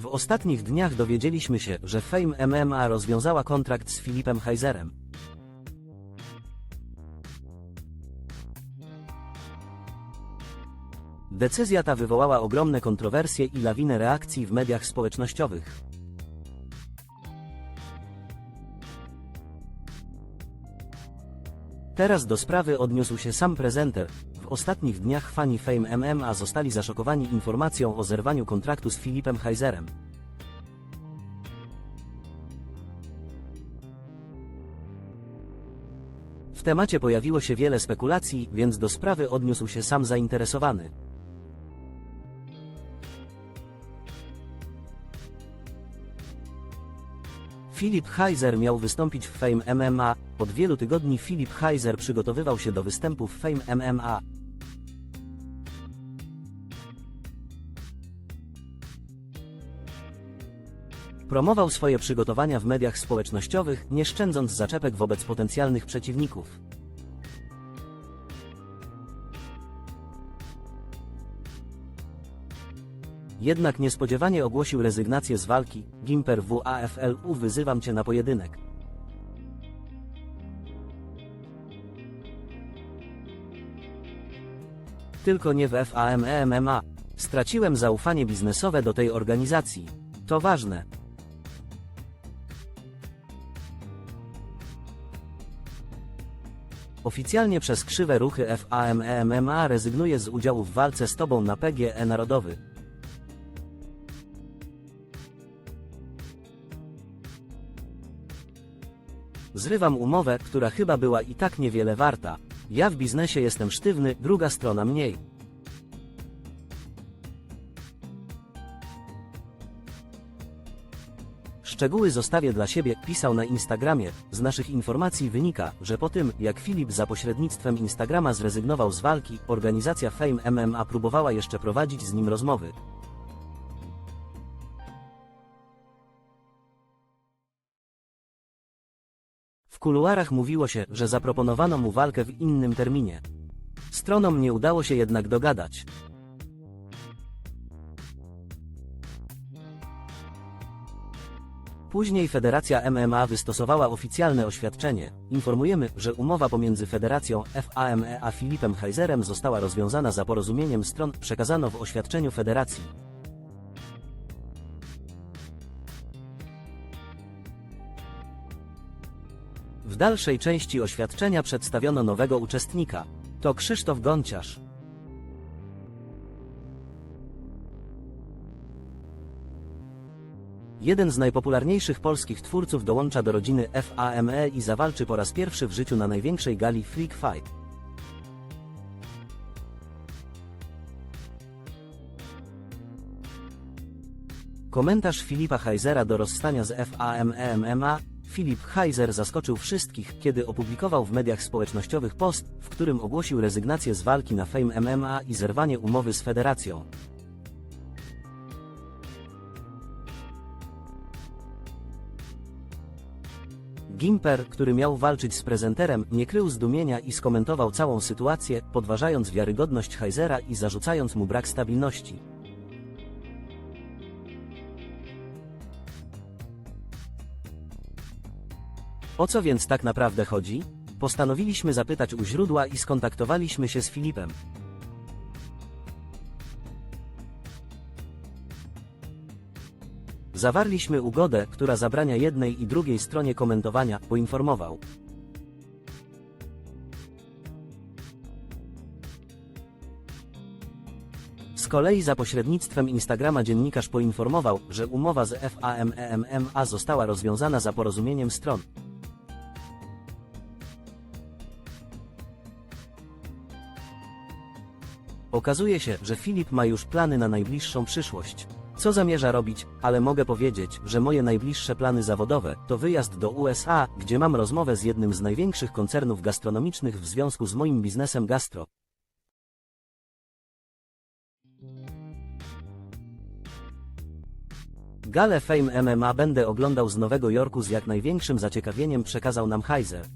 W ostatnich dniach dowiedzieliśmy się, że Fame MMA rozwiązała kontrakt z Filipem Heizerem. Decyzja ta wywołała ogromne kontrowersje i lawinę reakcji w mediach społecznościowych. Teraz do sprawy odniósł się sam prezenter. W ostatnich dniach fani Fame MMA zostali zaszokowani informacją o zerwaniu kontraktu z Filipem Heizerem. W temacie pojawiło się wiele spekulacji, więc do sprawy odniósł się sam zainteresowany. Filip Heiser miał wystąpić w Fame MMA. Od wielu tygodni Filip Heiser przygotowywał się do występu w Fame MMA. Promował swoje przygotowania w mediach społecznościowych, nie szczędząc zaczepek wobec potencjalnych przeciwników. Jednak niespodziewanie ogłosił rezygnację z walki. Gimper WAFLU wyzywam cię na pojedynek. Tylko nie w FAME MMA. Straciłem zaufanie biznesowe do tej organizacji. To ważne. Oficjalnie przez krzywe ruchy FAME MMA rezygnuje z udziału w walce z tobą na PGE Narodowy. Zrywam umowę, która chyba była i tak niewiele warta. Ja w biznesie jestem sztywny, druga strona mniej. Szczegóły zostawię dla siebie, pisał na Instagramie. Z naszych informacji wynika, że po tym, jak Filip za pośrednictwem Instagrama zrezygnował z walki, organizacja Fame MMA próbowała jeszcze prowadzić z nim rozmowy. W kuluarach mówiło się, że zaproponowano mu walkę w innym terminie. Stronom nie udało się jednak dogadać. Później Federacja MMA wystosowała oficjalne oświadczenie. Informujemy, że umowa pomiędzy Federacją FAME a Filipem Heizerem została rozwiązana za porozumieniem stron, przekazano w oświadczeniu Federacji. W dalszej części oświadczenia przedstawiono nowego uczestnika. To Krzysztof Gonciarz. Jeden z najpopularniejszych polskich twórców dołącza do rodziny FAME i zawalczy po raz pierwszy w życiu na największej gali Freak Fight. Komentarz Filipa Heizera do rozstania z FAME MMA Filip Heiser zaskoczył wszystkich, kiedy opublikował w mediach społecznościowych post, w którym ogłosił rezygnację z walki na Fame MMA i zerwanie umowy z federacją. Gimper, który miał walczyć z prezenterem, nie krył zdumienia i skomentował całą sytuację, podważając wiarygodność Heizera i zarzucając mu brak stabilności. O co więc tak naprawdę chodzi? Postanowiliśmy zapytać u źródła i skontaktowaliśmy się z Filipem. Zawarliśmy ugodę, która zabrania jednej i drugiej stronie komentowania, poinformował. Z kolei za pośrednictwem Instagrama dziennikarz poinformował, że umowa z FAMEMMA została rozwiązana za porozumieniem stron. Okazuje się, że Filip ma już plany na najbliższą przyszłość. Co zamierza robić, ale mogę powiedzieć, że moje najbliższe plany zawodowe to wyjazd do USA, gdzie mam rozmowę z jednym z największych koncernów gastronomicznych w związku z moim biznesem gastro. Galę Fame MMA będę oglądał z Nowego Jorku z jak największym zaciekawieniem przekazał nam Heiser.